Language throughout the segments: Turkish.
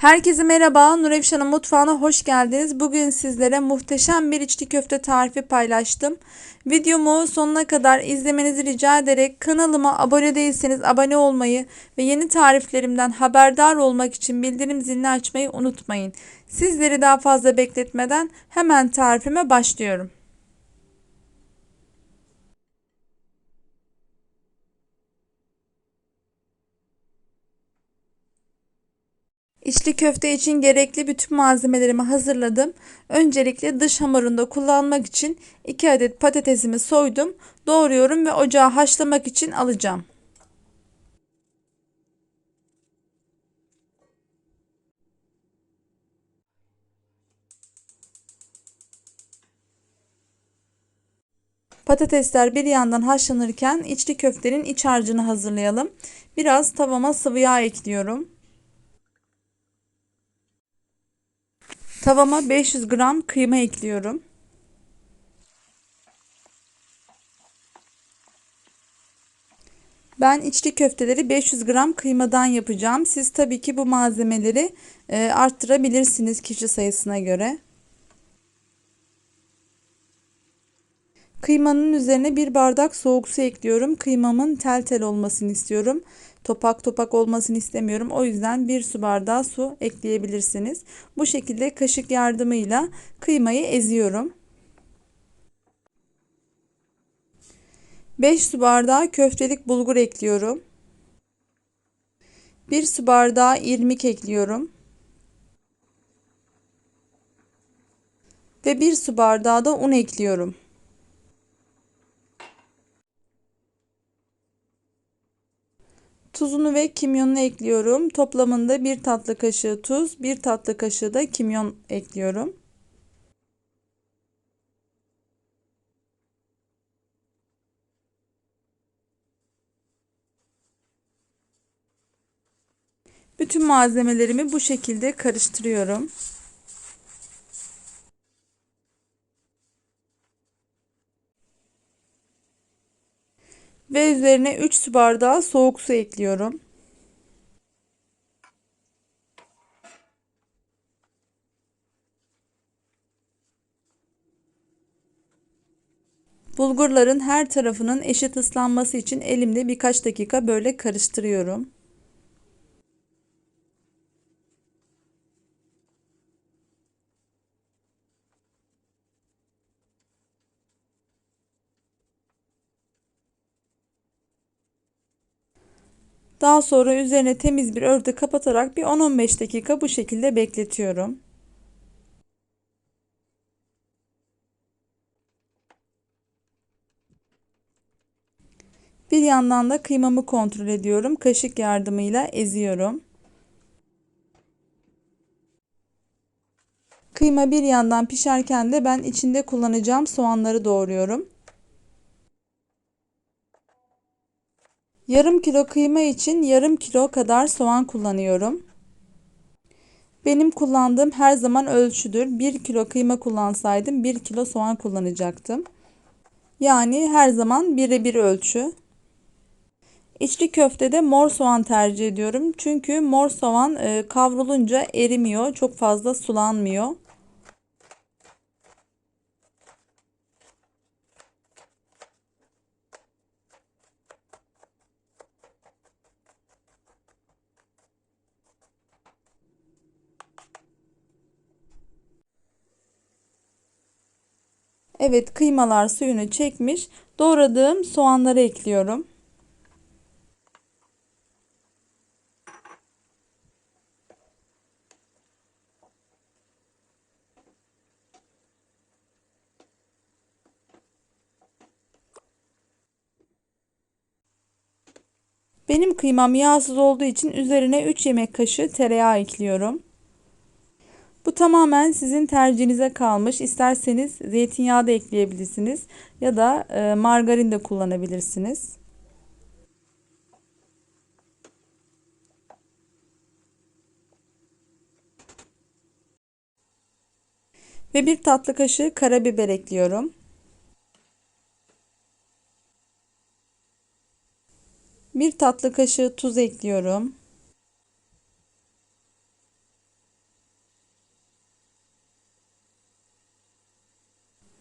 Herkese merhaba, Nur Efşan'ın mutfağına hoş geldiniz. Bugün sizlere muhteşem bir içli köfte tarifi paylaştım. Videomu sonuna kadar izlemenizi rica ederek kanalıma abone değilseniz abone olmayı ve yeni tariflerimden haberdar olmak için bildirim zilini açmayı unutmayın. Sizleri daha fazla bekletmeden hemen tarifime başlıyorum. İçli köfte için gerekli bütün malzemelerimi hazırladım. Öncelikle dış hamurunda kullanmak için 2 adet patatesimi soydum, doğruyorum ve ocağa haşlamak için alacağım. Patatesler bir yandan haşlanırken içli köftenin iç harcını hazırlayalım. Biraz tavama sıvı yağ ekliyorum. Tavama 500 gram kıyma ekliyorum. Ben içli köfteleri 500 gram kıymadan yapacağım. Siz tabii ki bu malzemeleri e, arttırabilirsiniz kişi sayısına göre. Kıymanın üzerine bir bardak soğuk su ekliyorum. Kıymamın tel tel olmasını istiyorum. Topak topak olmasını istemiyorum. O yüzden bir su bardağı su ekleyebilirsiniz. Bu şekilde kaşık yardımıyla kıymayı eziyorum. 5 su bardağı köftelik bulgur ekliyorum. 1 su bardağı irmik ekliyorum. Ve 1 su bardağı da un ekliyorum. Tuzunu ve kimyonunu ekliyorum. Toplamında bir tatlı kaşığı tuz, bir tatlı kaşığı da kimyon ekliyorum. Bütün malzemelerimi bu şekilde karıştırıyorum. Ve üzerine 3 su bardağı soğuk su ekliyorum. Bulgurların her tarafının eşit ıslanması için elimde birkaç dakika böyle karıştırıyorum. Daha sonra üzerine temiz bir örtü kapatarak bir 10-15 dakika bu şekilde bekletiyorum. Bir yandan da kıymamı kontrol ediyorum. Kaşık yardımıyla eziyorum. Kıyma bir yandan pişerken de ben içinde kullanacağım soğanları doğruyorum. Yarım kilo kıyma için yarım kilo kadar soğan kullanıyorum. Benim kullandığım her zaman ölçüdür. 1 kilo kıyma kullansaydım 1 kilo soğan kullanacaktım. Yani her zaman birebir ölçü. İçli köftede mor soğan tercih ediyorum. Çünkü mor soğan e, kavrulunca erimiyor. Çok fazla sulanmıyor. Evet kıymalar suyunu çekmiş. Doğradığım soğanları ekliyorum. Benim kıymam yağsız olduğu için üzerine 3 yemek kaşığı tereyağı ekliyorum. Bu tamamen sizin tercihinize kalmış. İsterseniz zeytinyağı da ekleyebilirsiniz ya da e, margarin de kullanabilirsiniz. Ve bir tatlı kaşığı karabiber ekliyorum. Bir tatlı kaşığı tuz ekliyorum.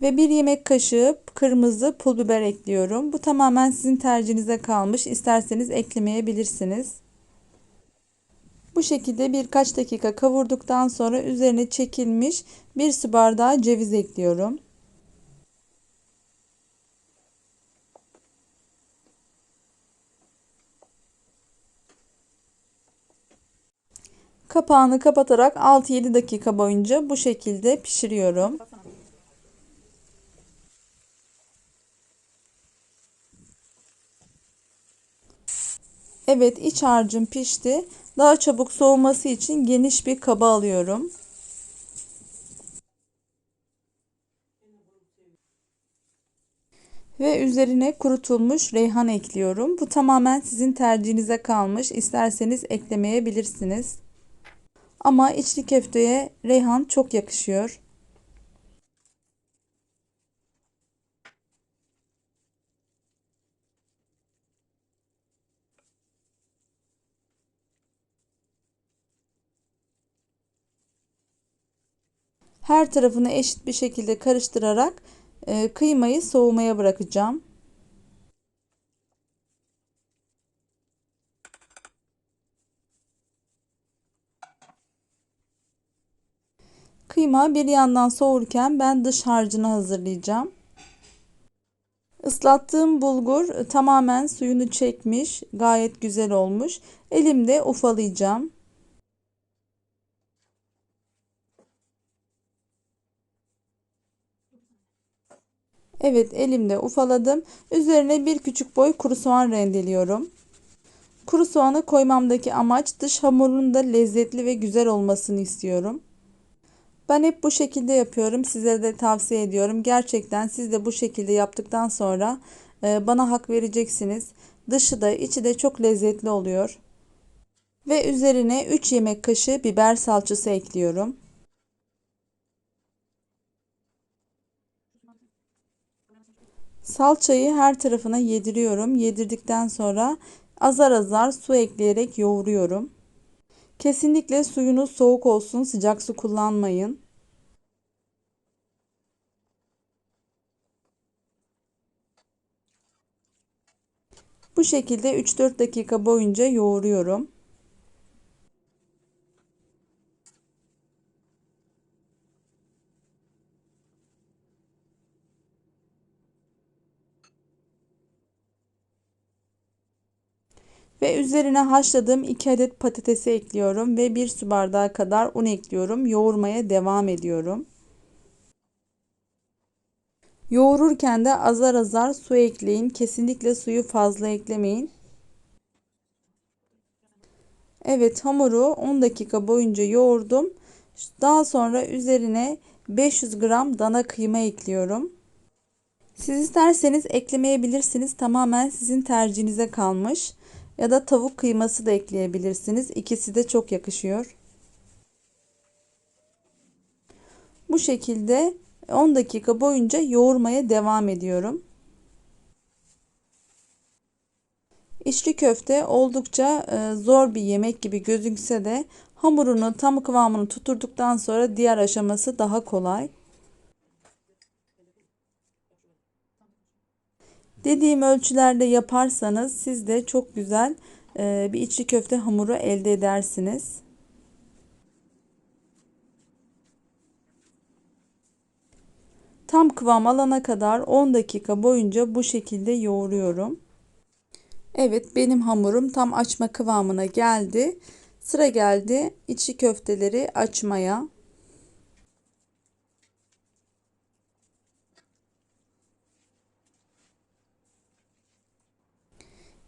Ve bir yemek kaşığı kırmızı pul biber ekliyorum. Bu tamamen sizin tercihinize kalmış. İsterseniz eklemeyebilirsiniz. Bu şekilde birkaç dakika kavurduktan sonra üzerine çekilmiş bir su bardağı ceviz ekliyorum. Kapağını kapatarak 6-7 dakika boyunca bu şekilde pişiriyorum. Evet iç harcım pişti. Daha çabuk soğuması için geniş bir kaba alıyorum. Ve üzerine kurutulmuş reyhan ekliyorum. Bu tamamen sizin tercihinize kalmış. İsterseniz eklemeyebilirsiniz. Ama içli köfteye reyhan çok yakışıyor. Her tarafını eşit bir şekilde karıştırarak e, kıymayı soğumaya bırakacağım. Kıyma bir yandan soğurken ben dış harcını hazırlayacağım. Islattığım bulgur e, tamamen suyunu çekmiş, gayet güzel olmuş. Elimde ufalayacağım. Evet elimde ufaladım. Üzerine bir küçük boy kuru soğan rendeliyorum. Kuru soğanı koymamdaki amaç dış hamurun da lezzetli ve güzel olmasını istiyorum. Ben hep bu şekilde yapıyorum. Size de tavsiye ediyorum. Gerçekten siz de bu şekilde yaptıktan sonra e, bana hak vereceksiniz. Dışı da içi de çok lezzetli oluyor. Ve üzerine 3 yemek kaşığı biber salçası ekliyorum. Salçayı her tarafına yediriyorum. Yedirdikten sonra azar azar su ekleyerek yoğuruyorum. Kesinlikle suyunuz soğuk olsun, sıcak su kullanmayın. Bu şekilde 3-4 dakika boyunca yoğuruyorum. Ve üzerine haşladığım 2 adet patatesi ekliyorum ve 1 su bardağı kadar un ekliyorum. Yoğurmaya devam ediyorum. Yoğururken de azar azar su ekleyin. Kesinlikle suyu fazla eklemeyin. Evet hamuru 10 dakika boyunca yoğurdum. Daha sonra üzerine 500 gram dana kıyma ekliyorum. Siz isterseniz eklemeyebilirsiniz. Tamamen sizin tercihinize kalmış. Ya da tavuk kıyması da ekleyebilirsiniz. İkisi de çok yakışıyor. Bu şekilde 10 dakika boyunca yoğurmaya devam ediyorum. İçli köfte oldukça e, zor bir yemek gibi gözükse de hamurunu tam kıvamını tuturduktan sonra diğer aşaması daha kolay. Dediğim ölçülerde yaparsanız siz de çok güzel e, bir içli köfte hamuru elde edersiniz. Tam kıvam alana kadar 10 dakika boyunca bu şekilde yoğuruyorum. Evet benim hamurum tam açma kıvamına geldi. Sıra geldi içi köfteleri açmaya.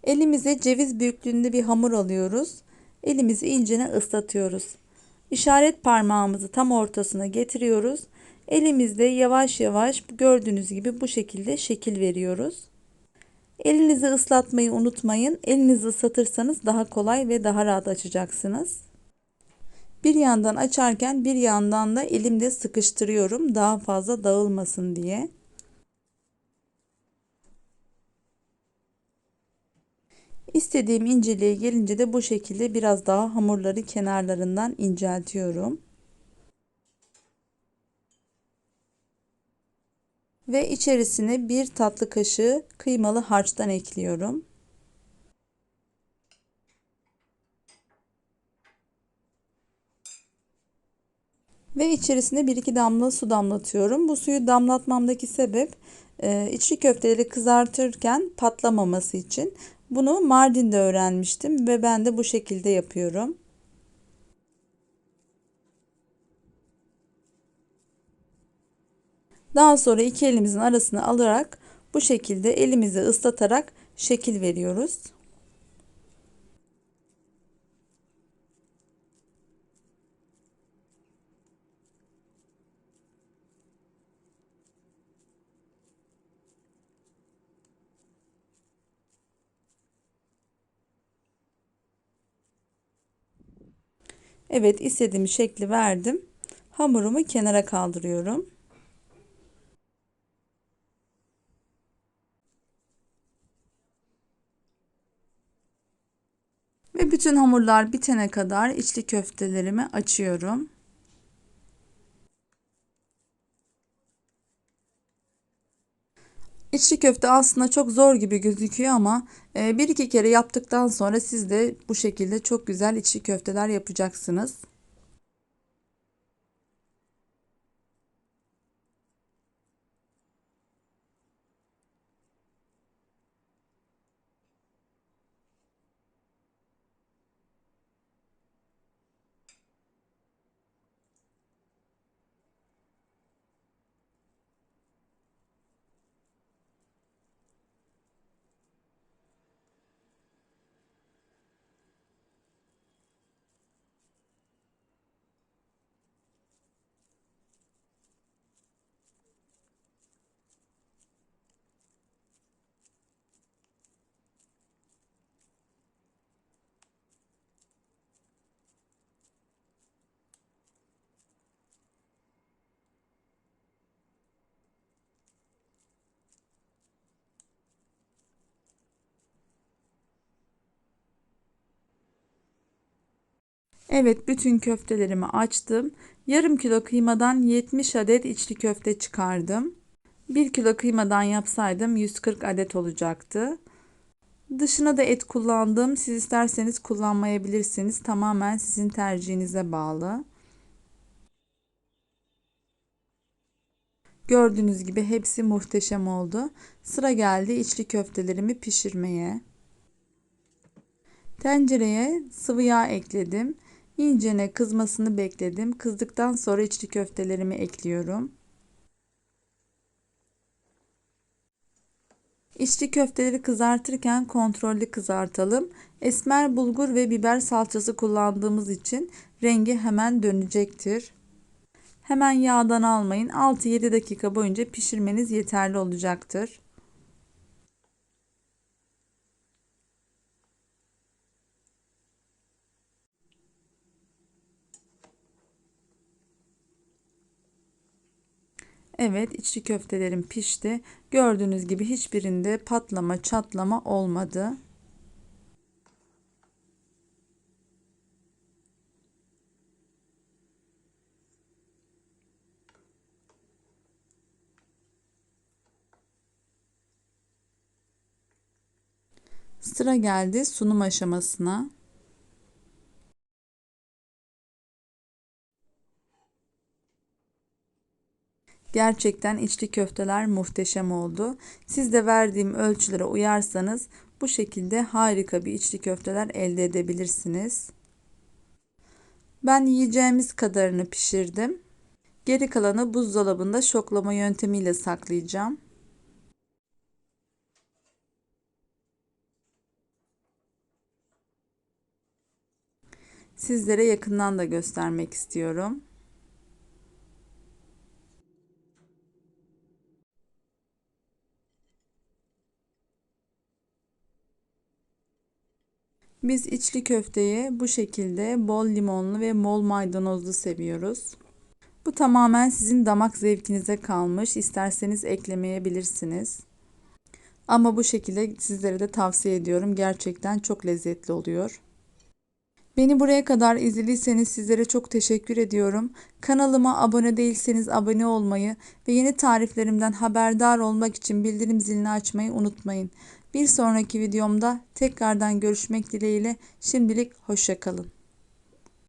Elimize ceviz büyüklüğünde bir hamur alıyoruz. Elimizi incene ıslatıyoruz. İşaret parmağımızı tam ortasına getiriyoruz. Elimizde yavaş yavaş gördüğünüz gibi bu şekilde şekil veriyoruz. Elinizi ıslatmayı unutmayın. Elinizi ıslatırsanız daha kolay ve daha rahat açacaksınız. Bir yandan açarken bir yandan da elimde sıkıştırıyorum daha fazla dağılmasın diye. İstediğim inceliğe gelince de bu şekilde biraz daha hamurları kenarlarından inceltiyorum. Ve içerisine bir tatlı kaşığı kıymalı harçtan ekliyorum. Ve içerisine 1-2 damla su damlatıyorum. Bu suyu damlatmamdaki sebep e, içli köfteleri kızartırken patlamaması için. Bunu Mardin'de öğrenmiştim ve ben de bu şekilde yapıyorum. Daha sonra iki elimizin arasına alarak bu şekilde elimizi ıslatarak şekil veriyoruz. Evet istediğim şekli verdim. Hamurumu kenara kaldırıyorum. Ve bütün hamurlar bitene kadar içli köftelerimi açıyorum. İçli köfte aslında çok zor gibi gözüküyor ama e, bir iki kere yaptıktan sonra siz de bu şekilde çok güzel içli köfteler yapacaksınız. Evet bütün köftelerimi açtım. Yarım kilo kıymadan 70 adet içli köfte çıkardım. 1 kilo kıymadan yapsaydım 140 adet olacaktı. Dışına da et kullandım. Siz isterseniz kullanmayabilirsiniz. Tamamen sizin tercihinize bağlı. Gördüğünüz gibi hepsi muhteşem oldu. Sıra geldi içli köftelerimi pişirmeye. Tencereye sıvı yağ ekledim. İyicene kızmasını bekledim. Kızdıktan sonra içli köftelerimi ekliyorum. İçli köfteleri kızartırken kontrollü kızartalım. Esmer bulgur ve biber salçası kullandığımız için rengi hemen dönecektir. Hemen yağdan almayın. 6-7 dakika boyunca pişirmeniz yeterli olacaktır. Evet içli köftelerim pişti. Gördüğünüz gibi hiçbirinde patlama çatlama olmadı. Sıra geldi sunum aşamasına. Gerçekten içli köfteler muhteşem oldu. Siz de verdiğim ölçülere uyarsanız bu şekilde harika bir içli köfteler elde edebilirsiniz. Ben yiyeceğimiz kadarını pişirdim. Geri kalanı buzdolabında şoklama yöntemiyle saklayacağım. Sizlere yakından da göstermek istiyorum. Biz içli köfteyi bu şekilde bol limonlu ve bol maydanozlu seviyoruz. Bu tamamen sizin damak zevkinize kalmış. İsterseniz eklemeyebilirsiniz. Ama bu şekilde sizlere de tavsiye ediyorum. Gerçekten çok lezzetli oluyor. Beni buraya kadar izlediyseniz sizlere çok teşekkür ediyorum. Kanalıma abone değilseniz abone olmayı ve yeni tariflerimden haberdar olmak için bildirim zilini açmayı unutmayın. Bir sonraki videomda tekrardan görüşmek dileğiyle şimdilik hoşçakalın.